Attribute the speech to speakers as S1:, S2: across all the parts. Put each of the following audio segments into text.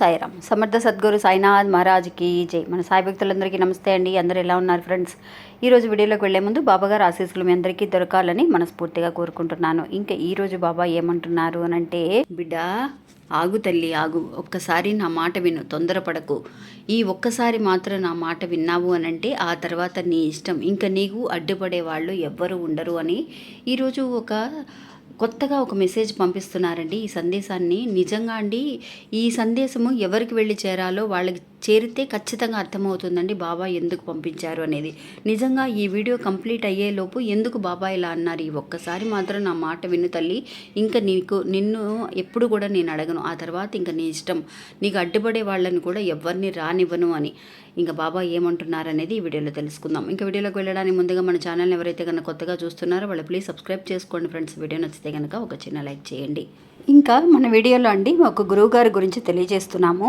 S1: సాయిరామ్. సమర్థ సద్గురు సాయినాథ్ మహారాజ్కి జై. మన సాయి భక్తులందరికీ నమస్తే అండి. అందరూ ఎలా ఉన్నారు ఫ్రెండ్స్? ఈరోజు వీడియోలోకి వెళ్ళే ముందు బాబాగారు ఆశీస్సులు మీ అందరికీ దొరకాలని మనస్ఫూర్తిగా కోరుకుంటున్నాను. ఇంకా ఈరోజు బాబా ఏమంటున్నారు అని అంటే బిడ్డ ఆగు తల్లి ఆగు. ఒక్కసారి నా మాట విను. తొందరపడకు. ఈ ఒక్కసారి మాత్రం నా మాట విన్నావు అని అంటే ఆ తర్వాత నీ ఇష్టం. ఇంకా నీకు అడ్డుపడే వాళ్ళు ఎవ్వరు ఉండరు అని ఈరోజు ఒక కొత్తగా ఒక మెసేజ్ పంపిస్తున్నారండి ఈ సందేశాన్ని. నిజంగా అండి ఈ సందేశము ఎవరికి వెళ్ళి చేరాలో వాళ్ళకి చేరితే ఖచ్చితంగా అర్థమవుతుందండి బాబా ఎందుకు పంపించారు అనేది. నిజంగా ఈ వీడియో కంప్లీట్ అయ్యేలోపు ఎందుకు బాబా ఇలా అన్నారు? ఈ ఒక్కసారి మాత్రం నా మాట విను తల్లి. ఇంకా నీకు నిన్ను ఎప్పుడు కూడా నేను అడగను. ఆ తర్వాత ఇంకా నీ ఇష్టం. నీకు అడ్డుపడే వాళ్ళని కూడా ఎవరిని రానివ్వను అని. ఇంకా బాబా ఏమంటున్నారనేది ఈ వీడియోలో తెలుసుకుందాం. ఇంకా వీడియోలోకి వెళ్ళడానికి ముందుగా మన ఛానల్ని ఎవరైతే కనుక కొత్తగా చూస్తున్నారో వాళ్ళు ప్లీజ్ సబ్స్క్రైబ్ చేసుకోండి ఫ్రెండ్స్. వీడియో నచ్చితే కనుక ఒక చిన్న లైక్ చేయండి. ఇంకా మన వీడియోలో అండి ఒక గురువు గారి గురించి తెలియజేస్తున్నాము.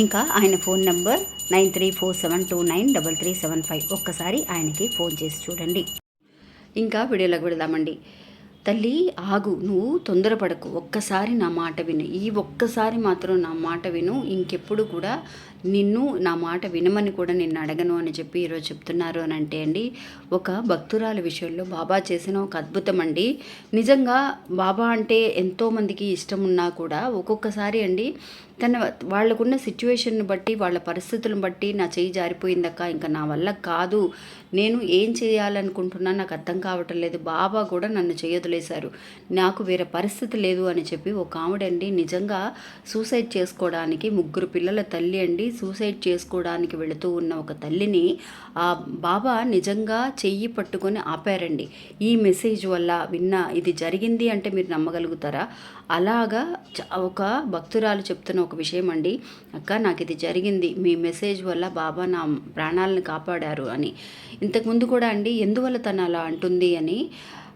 S1: ఇంకా ఆయన phone number nine three four seven two nine double three seven five ఒక్కసారి ఆయనకి ఫోన్ చేసి చూడండి. ఇంకా వీడియోలోకి వెళదామండి. తల్లి ఆగు నువ్వు తొందరపడకు. ఒక్కసారి నా మాట విను. ఈ ఒక్కసారి మాత్రం నా మాట విను. ఇంకెప్పుడు కూడా నిన్ను నా మాట వినమని కూడా నిన్ను అడగను అని చెప్పి ఈరోజు చెప్తున్నారు అని అంటే అండి ఒక భక్తురాల విషయంలో బాబా చేసిన ఒక అద్భుతం అండి. నిజంగా బాబా అంటే ఎంతోమందికి ఇష్టం ఉన్నా కూడా ఒక్కొక్కసారి అండి తన వాళ్ళకున్న సిచ్యువేషన్ను బట్టి వాళ్ళ పరిస్థితులను బట్టి నా చేయి జారిపోయిందక్క ఇంకా నా వల్ల కాదు నేను ఏం చేయాలనుకుంటున్నా నాకు అర్థం కావటం లేదు బాబా కూడా నన్ను చేయొదిలేశారు నాకు వేరే పరిస్థితి లేదు అని చెప్పి ఒక ఆవిడండి నిజంగా సూసైడ్ చేసుకోవడానికి ముగ్గురు పిల్లల తల్లి అండి సూసైడ్ చేసుకోవడానికి వెళుతూ ఉన్న ఒక తల్లిని ఆ బాబా నిజంగా చెయ్యి పట్టుకొని ఆపారండి. ఈ మెసేజ్ వల్ల విన్న ఇది జరిగింది అంటే మీరు నమ్మగలుగుతారా? అలాగా చ- ఒక భక్తురాలు చెప్తున్న ఒక విషయం అండి. అక్క నాకు ఇది జరిగింది. మీ మెసేజ్ వల్ల బాబా నా ప్రాణాలను కాపాడారు అని. ఇంతకుముందు కూడా అండి ఎందువల్ల తను అలా అంటుంది అని.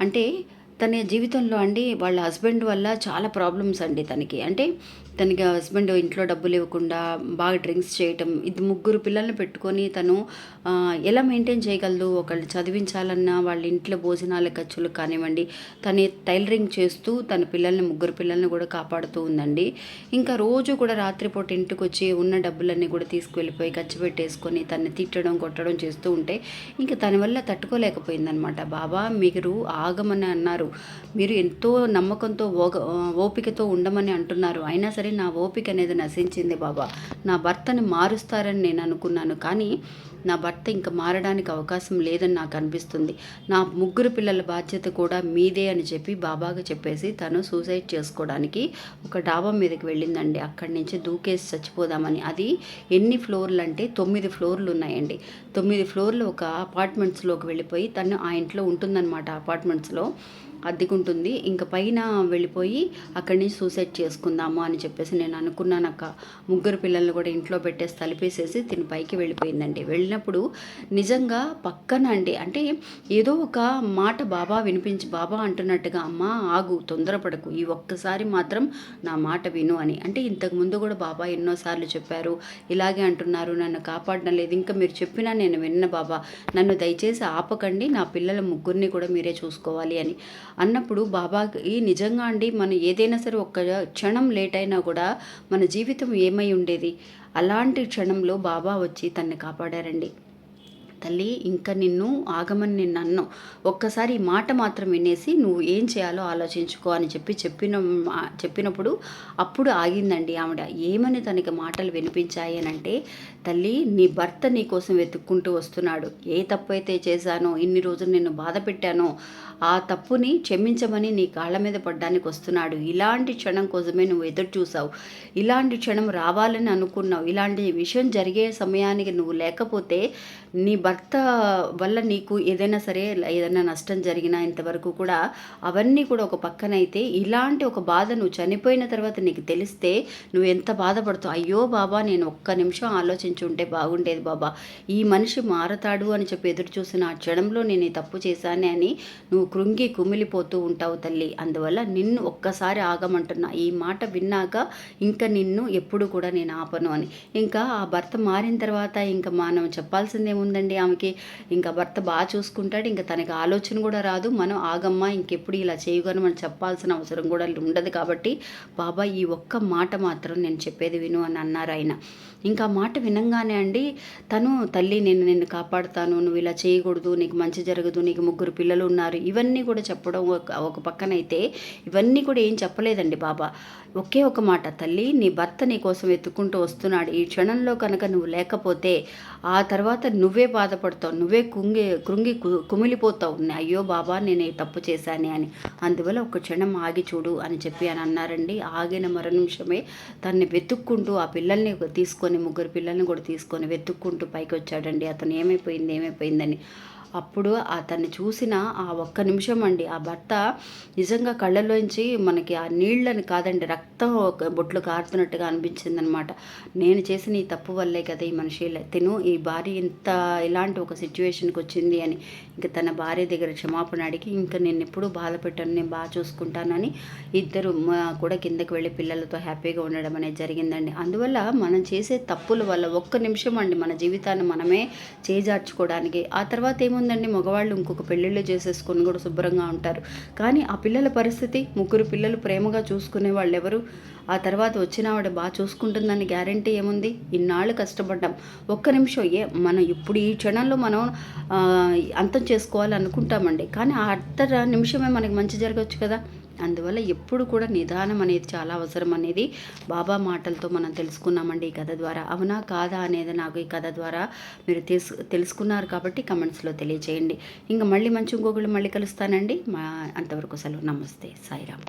S1: అంటే తన జీవితంలో అండి వాళ్ళ హస్బెండ్ వల్ల చాలా ప్రాబ్లమ్స్ అండి తనకి. అంటే తనకి హస్బెండ్ ఇంట్లో డబ్బులు ఇవ్వకుండా బాగా డ్రింక్స్ చేయటం ఇది ముగ్గురు పిల్లల్ని పెట్టుకొని తను ఎలా మెయింటైన్ చేయగలదు? ఒకళ్ళు చదివించాలన్నా వాళ్ళ ఇంట్లో భోజనాల ఖర్చులు కానివ్వండి తను టైలరింగ్ చేస్తూ తన పిల్లల్ని ముగ్గురు పిల్లల్ని కూడా కాపాడుతూ ఉందండి. ఇంకా రోజు కూడా రాత్రిపూట ఇంటికి వచ్చి ఉన్న డబ్బులన్నీ కూడా తీసుకువెళ్ళిపోయి ఖర్చు పెట్టేసుకొని తను తిట్టడం కొట్టడం చేస్తూ ఉంటే ఇంకా తన వల్ల తట్టుకోలేకపోయిందనమాట బాబా మీరు ఆగమని అన్నారు. మీరు ఎంతో నమ్మకంతో ఓపికతో ఉండమని అంటున్నారు. అయినా సరే నా ఓపిక అనేది నశించింది బాబా. నా భర్తని మారుస్తారని నేను అనుకున్నాను కానీ నా భర్త ఇంకా మారడానికి అవకాశం లేదని నాకు అనిపిస్తుంది. నా ముగ్గురు పిల్లల బాధ్యత కూడా మీదే అని చెప్పి బాబాగా చెప్పేసి తను సూసైడ్ చేసుకోవడానికి ఒక డాబా మీదకి వెళ్ళిందండి. అక్కడి నుంచి దూకేసి చచ్చిపోదామని. అది ఎన్ని ఫ్లోర్లు అంటే తొమ్మిది ఫ్లోర్లు ఉన్నాయండి. తొమ్మిది ఫ్లోర్లు ఒక అపార్ట్మెంట్స్లోకి వెళ్ళిపోయి తను ఆ ఇంట్లో ఉంటుందన్నమాట అపార్ట్మెంట్స్లో. అద్దెకుంటుంది. ఇంకా పైన వెళ్ళిపోయి అక్కడి నుంచి సూసైడ్ చేసుకుందాము అని చెప్పేసి నేను అనుకున్నాను అక్క ముగ్గురు పిల్లల్ని కూడా ఇంట్లో పెట్టేసి తలిపేసేసి తిని పైకి వెళ్ళిపోయిందండి. వెళ్ళినప్పుడు నిజంగా పక్కన అండి అంటే ఏదో ఒక మాట బాబా వినిపించి బాబా అంటున్నట్టుగా అమ్మ ఆగు తొందరపడకు. ఈ ఒక్కసారి మాత్రం నా మాట విను అని. అంటే ఇంతకు ముందు కూడా బాబా ఎన్నోసార్లు చెప్పారు ఇలాగే అంటున్నారు నన్ను కాపాడడం లేదు. ఇంకా మీరు చెప్పినా నేను విన్న బాబా. నన్ను దయచేసి ఆపకండి. నా పిల్లల ముగ్గురిని కూడా మీరే చూసుకోవాలి అని. అన్నప్పుడు బాబాకి నిజంగా అండి మనం ఏదైనా సరే ఒక్క క్షణం లేట్ అయినా కూడా మన జీవితం ఏమై ఉండేది? అలాంటి క్షణంలో బాబా వచ్చి తన్ని కాపాడారండి. తల్లి ఇంకా నిన్ను ఆగమని నిన్ను అన్ను. ఒక్కసారి ఈ మాట మాత్రం వినేసి నువ్వు ఏం చేయాలో ఆలోచించుకో అని చెప్పి చెప్పిన చెప్పినప్పుడు అప్పుడు ఆగిందండి ఆవిడ. ఏమని తనకి మాటలు వినిపించాయి అని అంటే తల్లి నీ భర్త నీ కోసం వెతుక్కుంటూ వస్తున్నాడు. ఏ తప్పు అయితే చేశానో ఇన్ని రోజులు నిన్ను బాధ పెట్టానో ఆ తప్పుని క్షమించమని నీ కాళ్ళ మీద పడ్డానికి వస్తున్నాడు. ఇలాంటి క్షణం కోసమే నువ్వు ఎదురు చూసావు ఇలాంటి క్షణం రావాలని అనుకున్నావు. ఇలాంటి విషయం జరిగే సమయానికి నువ్వు లేకపోతే నీ భర్త భర్త వల్ల నీకు ఏదైనా సరే ఏదైనా నష్టం జరిగినా ఇంతవరకు కూడా అవన్నీ కూడా ఒక పక్కనైతే ఇలాంటి ఒక బాధ నువ్వు చనిపోయిన తర్వాత నీకు తెలిస్తే నువ్వు ఎంత బాధపడుతావు? అయ్యో బాబా నేను ఒక్క నిమిషం ఆలోచించుంటే బాగుండేది బాబా. ఈ మనిషి మారతాడు అని చెప్పి ఎదురు చూసిన ఆ క్షణంలో నేను తప్పు చేశానే అని నువ్వు కృంగి కుమిలిపోతూ ఉంటావు తల్లి. అందువల్ల నిన్ను ఒక్కసారి ఆగమంటున్నా. ఈ మాట విన్నాక ఇంకా నిన్ను ఎప్పుడు కూడా నేను ఆపను అని. ఇంకా ఆ భర్త మారిన తర్వాత ఇంకా మనం చెప్పాల్సిందేముందండి? ఆమెకి ఇంకా భర్త బాగా చూసుకుంటాడు ఇంకా తనకి ఆలోచన కూడా రాదు. మనం ఆగమ్మా ఇంకెప్పుడు ఇలా చేయగలను మనం చెప్పాల్సిన అవసరం కూడా ఉండదు కాబట్టి బాబా ఈ ఒక్క మాట మాత్రం నేను చెప్పేది విను అని అన్నారు ఆయన. ఇంకా మాట వినంగానే అండి తను తల్లి నేను నిన్ను కాపాడుతాను నువ్వు ఇలా చేయకూడదు నీకు మంచి జరగదు నీకు ముగ్గురు పిల్లలు ఉన్నారు. ఇవన్నీ కూడా చెప్పడం ఒక ఒక పక్కనైతే ఇవన్నీ కూడా ఏం చెప్పలేదండి బాబా. ఒకే ఒక మాట తల్లి నీ భర్త నీ కోసం వెతుక్కుంటూ వస్తున్నాడు. ఈ క్షణంలో కనుక నువ్వు లేకపోతే ఆ తర్వాత నువ్వే బాధపడతావు. నువ్వే కుంగి కృంగి కుమిలిపోతావు. అయ్యో బాబా నేను తప్పు చేశాను అని. అందువల్ల ఒక క్షణం ఆగి చూడు అని చెప్పి అని అన్నారండి. ఆగిన మరు నిమిషమే తన్ని వెతుక్కుంటూ ఆ పిల్లల్ని తీసుకొని ముగ్గురు పిల్లల్ని కూడా తీసుకొని వెతుక్కుంటూ పైకి వచ్చాడండి. అతను ఏమైపోయింది ఏమైపోయిందని. అప్పుడు అతన్ని చూసిన ఆ ఒక్క నిమిషం అండి. ఆ భర్త నిజంగా కళ్ళలోంచి మనకి ఆ నీళ్ళని కాదండి రక్తం ఒక బొట్లు కారుతున్నట్టుగా అనిపించింది అనమాట నేను చేసిన ఈ తప్పు వల్లే కదా ఈ మనిషి తిను ఈ భార్య ఇంత ఇలాంటి ఒక సిచ్యువేషన్కి వచ్చింది అని ఇంకా తన భార్య దగ్గర క్షమాపణ అడిగి ఇంకా నేను ఎప్పుడూ బాధ పెట్టాను నేను బాగా చూసుకుంటానని ఇద్దరు కూడా కిందకి వెళ్ళి పిల్లలతో హ్యాపీగా ఉండడం అనేది జరిగిందండి. అందువల్ల మనం చేసే తప్పుల వల్ల ఒక్క నిమిషం అండి మన జీవితాన్ని మనమే చేజార్చుకోవడానికి. ఆ తర్వాత ఏముందండి? మగవాళ్ళు ఇంకొక పెళ్ళిళ్ళు చేసేసుకొని కూడా శుభ్రంగా ఉంటారు. కానీ ఆ పిల్లల పరిస్థితి ముగ్గురు పిల్లలు ప్రేమగా చూసుకునే వాళ్ళు ఎవరు ఆ తర్వాత వచ్చిన ఆవిడ బాగా చూసుకుంటుందని గ్యారంటీ ఏముంది? ఇన్నాళ్ళు కష్టపడ్డాం. ఒక్క నిమిషం ఏ మనం ఇప్పుడు ఈ క్షణంలో మనం అంతం చేసుకోవాలి అనుకుంటామండి. కానీ ఆ అర్ధ నిమిషమే మనకి మంచి జరగవచ్చు కదా. అందువల్ల ఎప్పుడు కూడా నిదానం అనేది చాలా అవసరం అనేది బాబా మాటలతో మనం తెలుసుకున్నామండి ఈ కథ ద్వారా. అవునా కాదా అనేది నాకు ఈ కథ ద్వారా మీరు తెలుసు తెలుసుకున్నారు కాబట్టి కమెంట్స్లో తెలియజేయండి ఇంకా మళ్ళీ మంచి ఇంకొకళ్ళు మళ్ళీ కలుస్తానండి. మా అంతవరకు సెలవు. నమస్తే. సాయిరామ్.